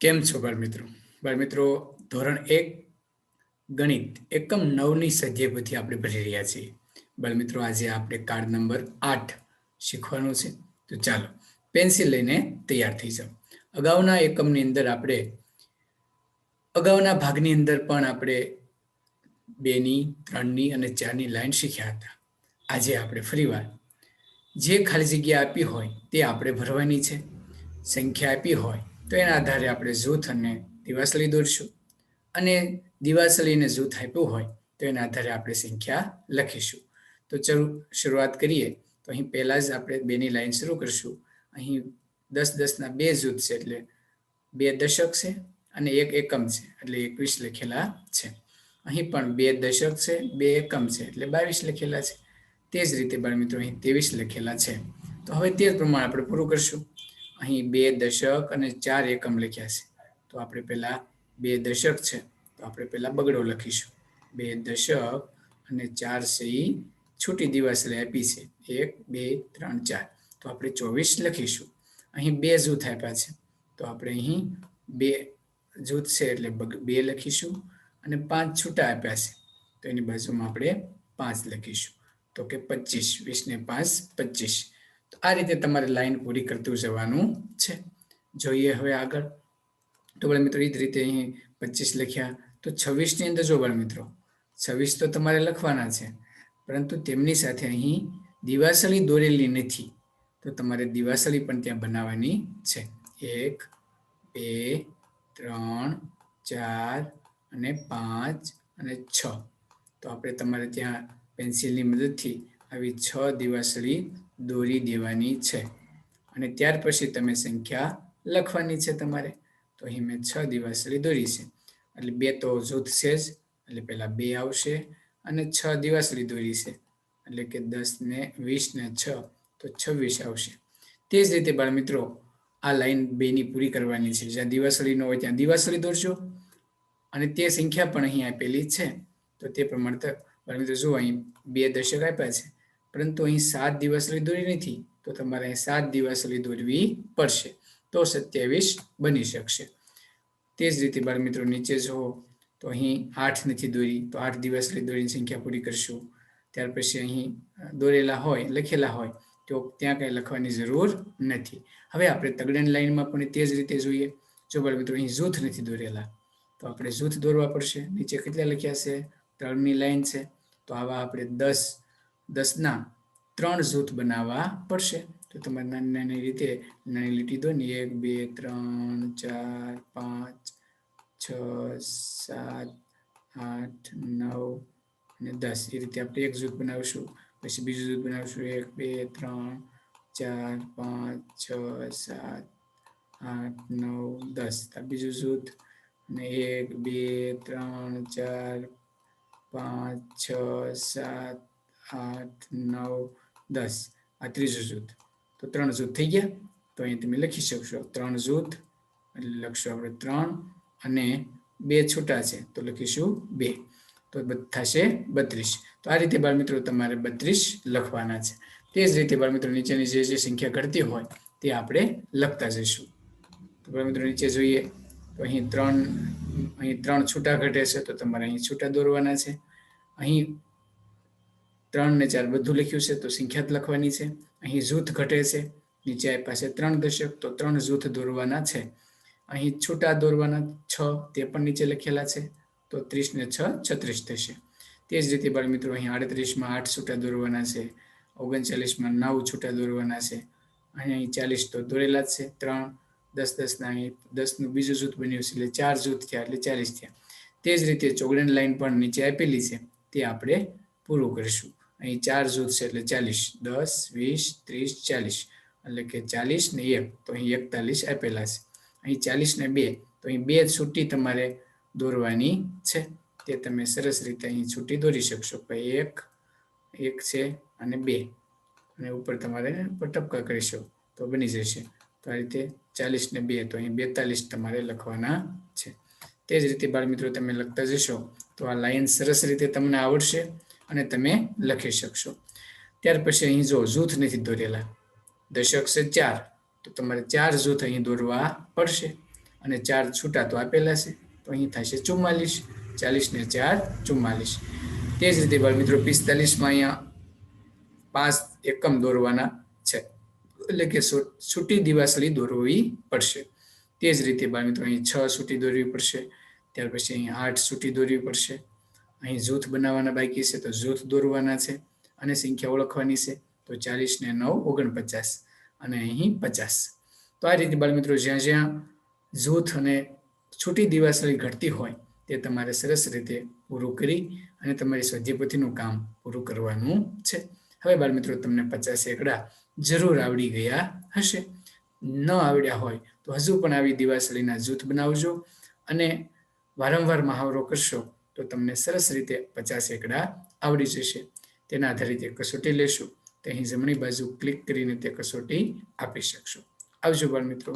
કેમ છો બાળમિત્રો? બાળમિત્રો, ધોરણ એક ગણિત એકમ નવની સધ્યપથી આપણે ભણી રહ્યા છીએ. બાળમિત્રો, આજે આપણે કાર્ડ નંબર આઠ શીખવાનું છે. તો ચાલો પેન્સિલ લઈને તૈયાર થઈ જાઓ. અગાઉના એકમની અંદર આપણે, અગાઉના ભાગની અંદર પણ આપણે બેની, ત્રણની અને ચારની લાઈન શીખ્યા હતા. આજે આપણે ફરીવાર જે ખાલી જગ્યા આપી હોય તે આપણે ભરવાની છે. સંખ્યા આપી હોય તો એના આધારે આપણે જૂથ અને દિવાસળી દોરશું. અને દિવાસળીને જૂથ આપ્યું હોય તો એના આધારે આપણે સંખ્યા લખીશું. તો ચલો શરૂઆત કરીએ. તો અહીં પહેલાં જ આપણે બેની લાઈન શરૂ કરીશું. અહીં દસ દસના બે જૂથ છે એટલે બે દશક છે અને એક એકમ છે એટલે એકવીસ લખેલા છે. અહીં પણ બે દશક છે, બે એકમ છે એટલે બાવીસ લખેલા છે. તે જ રીતે બાળમિત્રો અહીં ત્રેવીસ લખેલા છે. તો હવે તે પ્રમાણે આપણે પૂરું કરશું. અહીં બે દશક અને ચાર એકમ લખ્યા છે. તો આપણે પહેલા બે દશક છે. તો આપણે પહેલા બગડો લખીશું. બે દશક અને ચાર છે એ છૂટી દિવાસળી આપી છે. એક, બે, ત્રણ, ચાર. તો આપણે ચોવીસ લખીશું. અહીં બે જૂથ આપ્યા છે. તો આપણે અહીં બે જૂથ છે એટલે બે લખીશું અને પાંચ છૂટા આપ્યા છે. તો એની બાજુમાં આપણે પાંચ લખીશું. તો કે પચીસ, વીસ ને પાંચ, પચીસ. આ રીતે તમારે લાઈન પૂરી કરતું જવાનું છે. જોઈએ હવે આગળ. તો બાળ મિત્રો એ જ રીતે અહીં પચીસ લખ્યા. તો છવ્વીસની અંદર જો બાળ મિત્રો, છવ્વીસ તો તમારે લખવાના છે. પરંતુ તેમની સાથે અહીં દિવાસળી દોરેલી નથી. તો તમારે દિવાસળી પણ ત્યાં બનાવવાની છે. એક, બે, ત્રણ, ચાર અને પાંચ અને છ. તો આપણે તમારે ત્યાં પેન્સિલની મદદથી આવી છ દિવાસળી દોરી દેવાની છે. અને ત્યાર પછી તમે સંખ્યા લખવાની છે તમારે. તો અહીં મેં છ દિવાસળી દોરી છે એટલે બે તો જૂથ છે જ. એટલે પહેલાં બે આવશે અને છ દિવાસળી દોરી છે એટલે કે દસ ને વીસ ને છ, તો છવ્વીસ આવશે. તે જ રીતે બાળમિત્રો આ લાઈન બેની પૂરી કરવાની છે. જ્યાં દિવાસળી હોય ત્યાં દિવાસળી દોરજો અને તે સંખ્યા પણ અહીં આપેલી છે. તો તે પ્રમાણે બાળમિત્રો જુઓ, અહીં બે દશક આપ્યા છે. પરંતુ અહીં સાત દિવસ દોરી નથી, તો તમારે અહીં સાત દિવસ દોરવી પડશે. તો સત્યાવીસ બની શકશે. તે જ રીતે બાળ મિત્રો નીચે જુઓ, તો અહીં આઠ નથી દોરી, તો આઠ દિવસ દોરીની સંખ્યા પૂરી કરશું. ત્યાર પછી અહીં દોરેલા હોય, લખેલા હોય, તો ત્યાં કંઈ લખવાની જરૂર નથી. હવે આપણે તગડન લાઈનમાં પણ તે જ રીતે જોઈએ. જો બાળ મિત્રો અહીં જૂથ નથી દોરેલા, તો આપણે જૂથ દોરવા પડશે. નીચે કેટલા લખ્યા છે? ત્રણની લાઈન છે. તો આવા આપણે દસ દસના ત્રણ જૂથ બનાવવા પડશે. તો તમારે નાની નાની રીતે નાની લીટી દો ને એક, બે, ત્રણ, ચાર, પાંચ, છ, સાત, આઠ, નવ અને દસ. એ રીતે આપણે એક જૂથ બનાવીશું. પછી બીજું જૂથ બનાવીશું. એક, બે, ત્રણ, ચાર, પાંચ, છ, સાત, આઠ, નવ, દસ. બીજું જૂથ. અને એક, બે, ત્રણ, ચાર, પાંચ, છ, સાત આઠ, નવ, દસ. આ ત્રીજું જૂથ. તો ત્રણ જૂથ થઈ ગયા. તો અહીં તમે લખી શકશો. ત્રણ જૂથ, એટલે લખશો આપણે ત્રણ અને બે છૂટા છે. તો લખીશું બે. તો થશે બત્રીસ. તો આ રીતે બાળમિત્રો તમારે બત્રીસ લખવાના છે. તે જ રીતે બાળમિત્રો નીચેની જે જે સંખ્યા ઘટતી હોય, તે આપણે લખતા જઈશું. તો બાળમિત્રો નીચે જોઈએ. તો અહીં ત્રણ અહીં ત્રણ છૂટા ઘટે છે. તો તમારે અહીં છૂટા દોરવાના છે. અહીં ત્રણ ને ચાર બધું લખ્યું છે, તો સંખ્યાત લખવાની છે. અહીં જૂથ ઘટે છે, નીચે પાસે ત્રણ દશક તો ત્રણ જૂથ દોરવાના છે. અહીં છૂટા દોરવાના છ, તે પણ નીચે લખેલા છે, તો ત્રીસ ને છ છત્રીસ થશે. તે જ રીતે બાળ મિત્રો, અહીં આડત્રીસમાં આઠ છૂટા દોરવાના છે, ઓગણચાલીસમાં નવ છૂટા દોરવાના છે અહીં ચાલીસ તો દોરેલા જ છે, ત્રણ, દસ દસના અહીં દસનું બીજું જૂથ બન્યું છે, એટલે ચાર જૂથ થયા, એટલે ચાલીસ થયા. તે જ રીતે ચોગડન લાઈન પણ નીચે આપેલી છે, તે આપણે પૂરું કરીશું. અહીં ચાર જૂથ છે એટલે ચાલીસ, દસ, વીસ, ત્રીસ, ચાલીસ. એટલે કે ચાલીસ ને એક, તો અહીં એકતાલીસ આપેલા છે. અહીં ચાલીસ ને બે, તો અહીં બે છૂટી તમારે દોરવાની છે. તે તમે સરસ રીતે અહીં છૂટી દોરી શકશો ભાઈ એક એક છે અને બે. અને ઉપર તમારે ટપકા કરીશો તો બની જશે. તો આ રીતે ચાલીસ ને બે, તો અહીં બેતાલીસ તમારે લખવાના છે. તે જ રીતે બાળ મિત્રો તમે લખતા જશો તો આ લાઈન સરસ રીતે તમને આવડશે. અને તમે લખી શકશો. ત્યાર પછી અહીં જો જૂથ નથી દોરેલા, દશક છે ચાર, તો તમારે ચાર જૂથ અહીં દોરવા પડશે અને ચાર છૂટા તો આપેલા છે, તો અહીં થશે ચુમ્માલીસ, ચાલીસ ને ચાર ચુમ્માલીસ. તે જ રીતે મિત્રો પિસ્તાલીસમાં અહીંયા પાંચ એકમ દોરવાના છે, એટલે કે છૂટી દિવાસળી દોરવી પડશે. તે જ રીતે બાળ મિત્રો અહીં છ છૂટી દોરવી પડશે, ત્યાર પછી અહીં આઠ છૂટી દોરવી પડશે અહીં જૂથ બનાવવાના બાકી છે, તો જૂથ દોરવાના છે અને સંખ્યા ઓળખવાની છે, તો ચાલીસ ને નવ, ઓગણપચાસ અને અહીં પચાસ. તો આ રીતે બાળમિત્રો, જ્યાં જ્યાં જૂથ અને છૂટી દિવાસળી ઘટતી હોય, તે તમારે સરસ રીતે પૂરું કરી અને તમારી સ્વાધ્યાયપોથીનું કામ પૂરું કરવાનું છે. હવે બાળમિત્રો, તમને પચાસ એકડા જરૂર આવડી ગયા હશે. ન આવડ્યા હોય, તો હજુ પણ આવી દિવાસળીના જૂથ બનાવજો અને વારંવાર મહાવરો કરશો તો તમને સરસ રીતે પચાસ એકડા આવડી જશે. તેના આધારિત જે કસોટી લેશું. તે અહીં જમણી બાજુ ક્લિક કરીને તે કસોટી આપી શકશો. આવજો બાળ મિત્રો